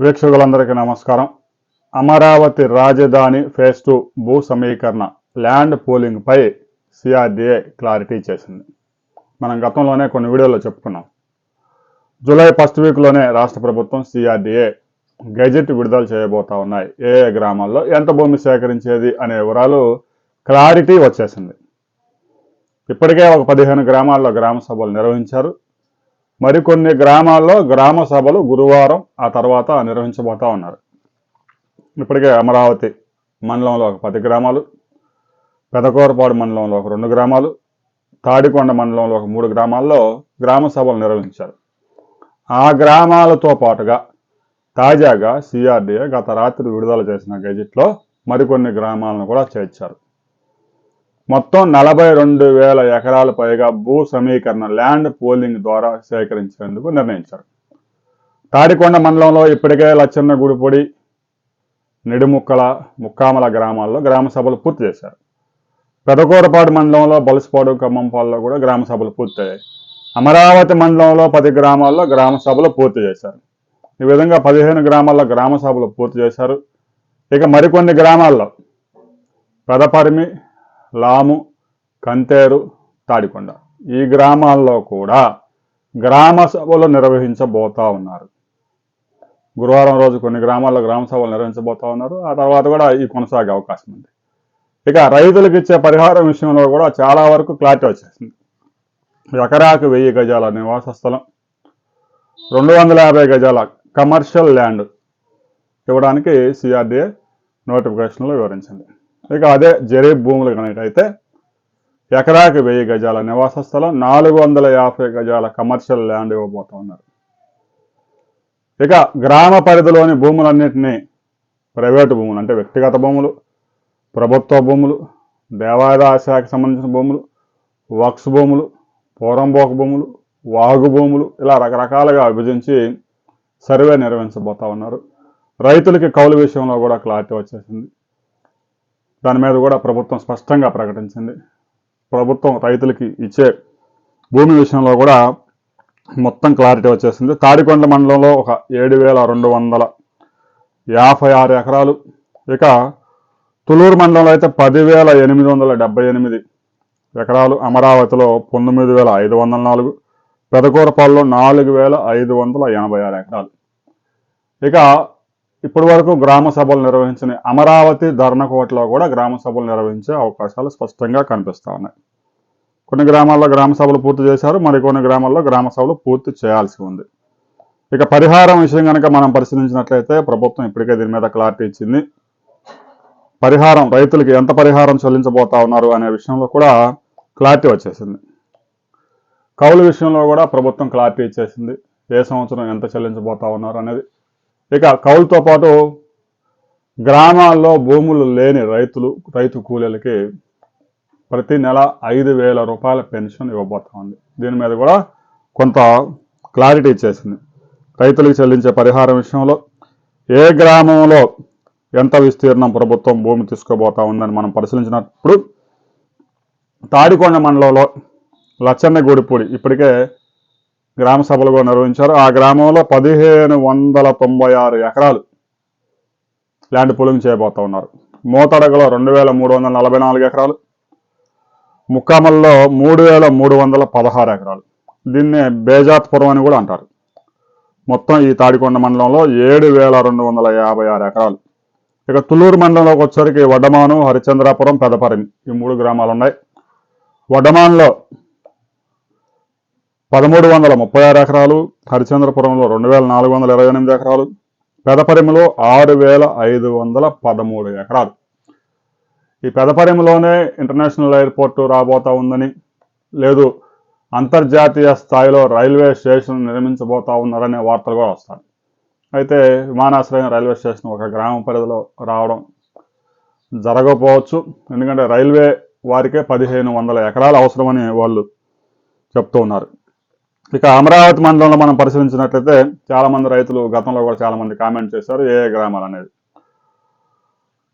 వీక్షకులందరికీ నమస్కారం. అమరావతి రాజధాని ఫేజ్ టూ భూ సమీకరణ ల్యాండ్ పోలింగ్పై సిఆర్డీఏ క్లారిటీ చేసింది. మనం గతంలోనే కొన్ని వీడియోలో చెప్పుకున్నాం. జూలై ఫస్ట్ వీక్లోనే రాష్ట్ర ప్రభుత్వం సిఆర్డీఏ గెజెట్ విడుదల చేయబోతా ఉన్నాయి. ఏ ఏ గ్రామాల్లో ఎంత భూమి సేకరించేది అనే వివరాలు క్లారిటీ వచ్చేసింది. ఇప్పటికే ఒక పదిహేను గ్రామాల్లో గ్రామ సభలు నిర్వహించారు. మరికొన్ని గ్రామాల్లో గ్రామ సభలు గురువారం ఆ తర్వాత నిర్వహించబోతా ఉన్నారు. ఇప్పటికే అమరావతి మండలంలో ఒక పది గ్రామాలు పెదకూరపాడు మండలంలో ఒక రెండు గ్రామాలు తాడికొండ మండలంలో ఒక మూడు గ్రామాల్లో గ్రామ సభలు నిర్వహించారు. ఆ గ్రామాలతో పాటుగా తాజాగా సిఆర్డీఏ గత రాత్రి విడుదల చేసిన గెజిట్లో మరికొన్ని గ్రామాలను కూడా చేర్చారు. మొత్తం నలభై రెండు వేల ఎకరాల పైగా భూ సమీకరణ ల్యాండ్ పోలింగ్ ద్వారా సేకరించేందుకు నిర్ణయించారు. తాడికొండ మండలంలో ఇప్పటికే లచ్చన్న గుడిపొడి నిడుముక్కల ముక్కామల గ్రామాల్లో గ్రామ సభలు పూర్తి చేశారు. పెదకూరపాడు మండలంలో బలసపాడు ఖమ్మంపాల్లో కూడా గ్రామ సభలు పూర్తయ్యాయి. అమరావతి మండలంలో పది గ్రామాల్లో గ్రామ సభలు పూర్తి చేశారు. ఈ విధంగా పదిహేను గ్రామాల్లో గ్రామ సభలు పూర్తి చేశారు. ఇక మరికొన్ని గ్రామాల్లో పెదపరిమి లాము కంతేరు తాడికొండ. ఈ గ్రామాల్లో కూడా గ్రామ సభలు నిర్వహించబోతా ఉన్నారు. గురువారం రోజు కొన్ని గ్రామాల్లో గ్రామ సభలు నిర్వహించబోతా ఉన్నారు. ఆ తర్వాత కూడా ఈ కొనసాగే అవకాశం ఉంది. ఇక రైతులకు ఇచ్చే పరిహారం విషయంలో కూడా చాలా వరకు క్లారిటీ వచ్చేసింది. ఎకరాకు వెయ్యి గజాల నివాస స్థలం రెండు వందల యాభై గజాల కమర్షియల్ ల్యాండ్ ఇవ్వడానికి సిఆర్డీఏ నోటిఫికేషన్లో వివరించింది. ఇక అదే జరీబ్ భూములు కనుకైతే ఎకరాకి వెయ్యి గజాల నివాస స్థలం నాలుగు వందల యాభై గజాల కమర్షియల్ ల్యాండ్ ఇవ్వబోతా ఉన్నారు. ఇక గ్రామ పరిధిలోని భూములన్నింటినీ ప్రైవేటు భూములు అంటే వ్యక్తిగత భూములు ప్రభుత్వ భూములు దేవాదాయ శాఖకు సంబంధించిన భూములు వక్స్ భూములు పూరంబోక భూములు వాగు భూములు ఇలా రకరకాలుగా విభజించి సర్వే నిర్వహించబోతా ఉన్నారు. రైతులకి కౌలు విషయంలో కూడా క్లారిటీ వచ్చేసింది. దాని మీద కూడా ప్రభుత్వం స్పష్టంగా ప్రకటించింది. ప్రభుత్వం రైతులకి ఇచ్చే భూమి విషయంలో కూడా మొత్తం క్లారిటీ వచ్చేసింది. తాడికొండ మండలంలో ఒక ఏడు వేల రెండు వందల యాభై ఆరు ఎకరాలు. ఇక తులూరు మండలంలో అయితే పదివేల ఎనిమిది వందల డెబ్బై ఎనిమిది ఎకరాలు. అమరావతిలో పంతొమ్మిది వేల ఐదు వందల నాలుగు. పెదకూరపాల్లో నాలుగు వేల ఐదు వందల ఎనభై ఆరు ఎకరాలు. ఇక ఇప్పటి వరకు గ్రామ సభలు నిర్వహించిన అమరావతి ధర్నకోటలో కూడా గ్రామ సభలు నిర్వహించే అవకాశాలు స్పష్టంగా కనిపిస్తూ ఉన్నాయి. కొన్ని గ్రామాల్లో గ్రామ సభలు పూర్తి చేశారు మరికొన్ని గ్రామాల్లో గ్రామ సభలు పూర్తి చేయాల్సి ఉంది. ఇక పరిహారం విషయం కనుక మనం పరిశీలించినట్లయితే ప్రభుత్వం ఇప్పటికే దీని మీద క్లారిటీ ఇచ్చింది. పరిహారం రైతులకి ఎంత పరిహారం చెల్లించబోతా ఉన్నారు అనే విషయంలో కూడా క్లారిటీ వచ్చేసింది. కౌలు విషయంలో కూడా ప్రభుత్వం క్లారిటీ ఇచ్చేసింది. ఏ సంవత్సరం ఎంత చెల్లించబోతా ఉన్నారు అనేది ఇక కౌలుతో పాటు గ్రామాల్లో భూములు లేని రైతులు రైతు కూలీలకి ప్రతి నెల ఐదు వేల రూపాయల పెన్షన్ ఇవ్వబోతా ఉంది. దీని మీద కూడా కొంత క్లారిటీ ఇచ్చేసింది రైతులకు చెల్లించే పరిహారం విషయంలో ఏ గ్రామంలో ఎంత విస్తీర్ణం ప్రభుత్వం భూమి తీసుకోబోతా ఉందని మనం పరిశీలించినప్పుడు తాడికొండ మండలంలో లచ్చన్నగూడిపూడి ఇప్పటికే గ్రామ సభలు కూడా నిర్వహించారు. ఆ గ్రామంలో పదిహేను వందల తొంభై ఆరు ఎకరాలు ల్యాండ్ పూలింగ్ చేయబోతా ఉన్నారు. మోతడగలో రెండు వేల మూడు వందల నలభై నాలుగు ఎకరాలు ముక్కామల్లో మూడు వేల మూడు వందల పదహారు ఎకరాలు. దీన్నే బేజాత్పురం అని కూడా అంటారు. మొత్తం ఈ తాడికొండ మండలంలో ఏడు వేల రెండు వందల యాభై ఆరు ఎకరాలు. ఇక తుళ్ళూరు మండలంలోకి వచ్చేసరికి వడ్డమాను హరిచంద్రాపురం పెదపరిమి ఈ మూడు గ్రామాలు ఉన్నాయి వడ్డమాన్లో పదమూడు వందల ముప్పై ఆరు ఎకరాలు హరిచంద్రపురంలో రెండు వేల నాలుగు వందల ఇరవై ఎనిమిది ఎకరాలు పెదపరిమిలో ఆరు వేల ఐదు వందల పదమూడు ఎకరాలు. ఈ పెదపరిమిలోనే ఇంటర్నేషనల్ ఎయిర్పోర్టు రాబోతా ఉందని లేదు అంతర్జాతీయ స్థాయిలో రైల్వే స్టేషన్ నిర్మించబోతా ఉన్నారనే వార్తలు కూడా వస్తాయి. అయితే విమానాశ్రయం రైల్వే స్టేషన్ ఒక గ్రామ పరిధిలో రావడం జరగకపోవచ్చు. ఎందుకంటే రైల్వే వారికే పదిహేను వందల ఎకరాలు అవసరమని వాళ్ళు చెప్తూ ఉన్నారు. ఇక అమరావతి మండలంలో మనం పరిశీలించినట్లయితే చాలామంది రైతులు గతంలో కూడా చాలామంది కామెంట్ చేశారు ఏ గ్రామాలు అనేది.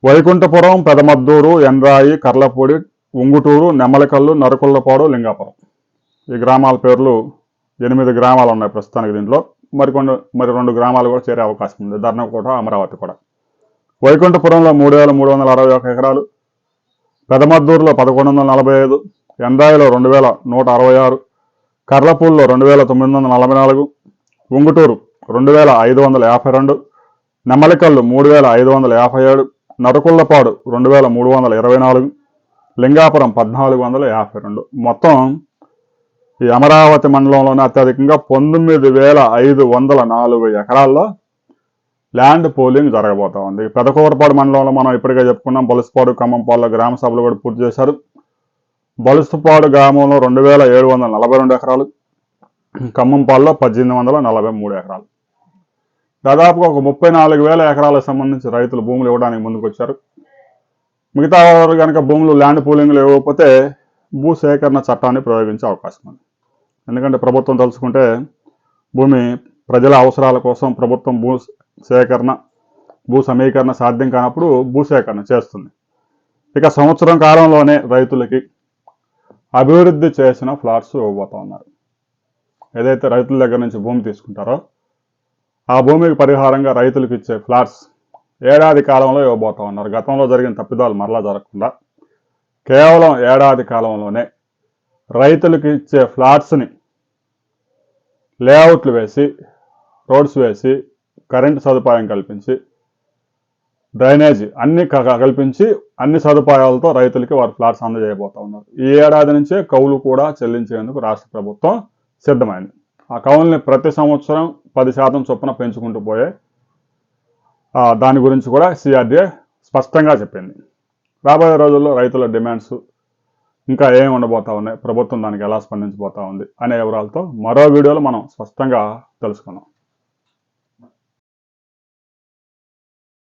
వైకుంఠపురం పెదమద్దూరు ఎండ్రాయి కర్లపూడి ఉంగుటూరు నెమ్మలికల్లు నరకుళ్ళపాడు లింగాపురం. ఈ గ్రామాల పేర్లు ఎనిమిది గ్రామాలు ఉన్నాయి ప్రస్తుతానికి దీంట్లో. మరికొన్ని మరి రెండు గ్రామాలు కూడా చేరే అవకాశం ఉంది. ధర్నకోట అమరావతి కూడా. వైకుంఠపురంలో మూడు వేల మూడు వందల అరవై ఒక ఎకరాలు. పెదమద్దూరులో పదకొండు వందల నలభై ఐదు. ఎందాయిలో రెండు వేల నూట అరవై ఆరు. కర్లపూల్లో రెండు వేల తొమ్మిది వందల నలభై నాలుగు ఉంగుటూరు రెండు వేల ఐదు వందల యాభై రెండు నెమ్మలికల్లు మూడు వేల ఐదు వందల యాభై ఏడు నరకుళ్ళపాడు రెండు వేల మూడు వందల ఇరవై నాలుగు లింగాపురం పద్నాలుగు వందల యాభై రెండు. మొత్తం ఈ అమరావతి మండలంలోనే అత్యధికంగా పంతొమ్మిది వేల ఐదు వందల నాలుగు ఎకరాల్లో ల్యాండ్ పోలింగ్ జరగబోతా ఉంది పెదకూరపాడు మండలంలో మనం ఇప్పటికే చెప్పుకున్నాం బొలసపాడు ఖమ్మంపాల్లో గ్రామ సభలు కూడా పూర్తి చేశారు. బలుసుపాడు గ్రామంలో రెండు వేల ఏడు వందల నలభై రెండు ఎకరాలు ఖమ్మంపాల్లో పద్దెనిమిది వందల నలభై మూడు ఎకరాలు. దాదాపుగా ఒక ముప్పై నాలుగు వేల ఎకరాలకు సంబంధించి రైతులు భూములు ఇవ్వడానికి ముందుకు వచ్చారు మిగతా వారు కనుక భూములు ల్యాండ్ పూలింగ్లు ఇవ్వకపోతే భూ సేకరణ చట్టాన్ని ప్రయోగించే అవకాశం ఉంది. ఎందుకంటే ప్రభుత్వం తలుచుకుంటే భూమి ప్రజల అవసరాల కోసం ప్రభుత్వం భూ సేకరణ భూ సమీకరణ సాధ్యం కానప్పుడు భూ సేకరణ చేస్తుంది. ఇక సంవత్సరం కాలంలోనే రైతులకి అభివృద్ధి చేసిన ఫ్లాట్స్ ఇవ్వబోతా ఉన్నారు. ఏదైతే రైతుల దగ్గర నుంచి భూమి తీసుకుంటారో ఆ భూమికి పరిహారంగా రైతులకు ఇచ్చే ఫ్లాట్స్ ఏడాది కాలంలో ఇవ్వబోతా ఉన్నారు. గతంలో జరిగిన తప్పిదాలు మరలా జరగకుండా కేవలం ఏడాది కాలంలోనే రైతులకు ఇచ్చే ఫ్లాట్స్ని లేఅవుట్లు వేసి రోడ్స్ వేసి కరెంటు సదుపాయం కల్పించి డ్రైనేజీ అన్ని క- కల్పించి అన్ని సదుపాయాలతో రైతులకి వారు ఫ్లాట్స్ అందజేయబోతా ఉన్నారు. ఈ ఏడాది నుంచే కౌలు కూడా చెల్లించేందుకు రాష్ట్ర ప్రభుత్వం సిద్ధమైంది. ఆ కౌలుని ప్రతి సంవత్సరం పది శాతం చొప్పున పెంచుకుంటూ పోయే దాని గురించి కూడా సిఆర్డీఏ స్పష్టంగా చెప్పింది. రాబోయే రోజుల్లో రైతుల డిమాండ్స్ ఇంకా ఏమి ఉండబోతా ఉన్నాయి? ప్రభుత్వం దానికి ఎలా స్పందించబోతా ఉంది? అనే వివరాలతో మరో వీడియోలో మనం స్పష్టంగా తెలుసుకున్నాం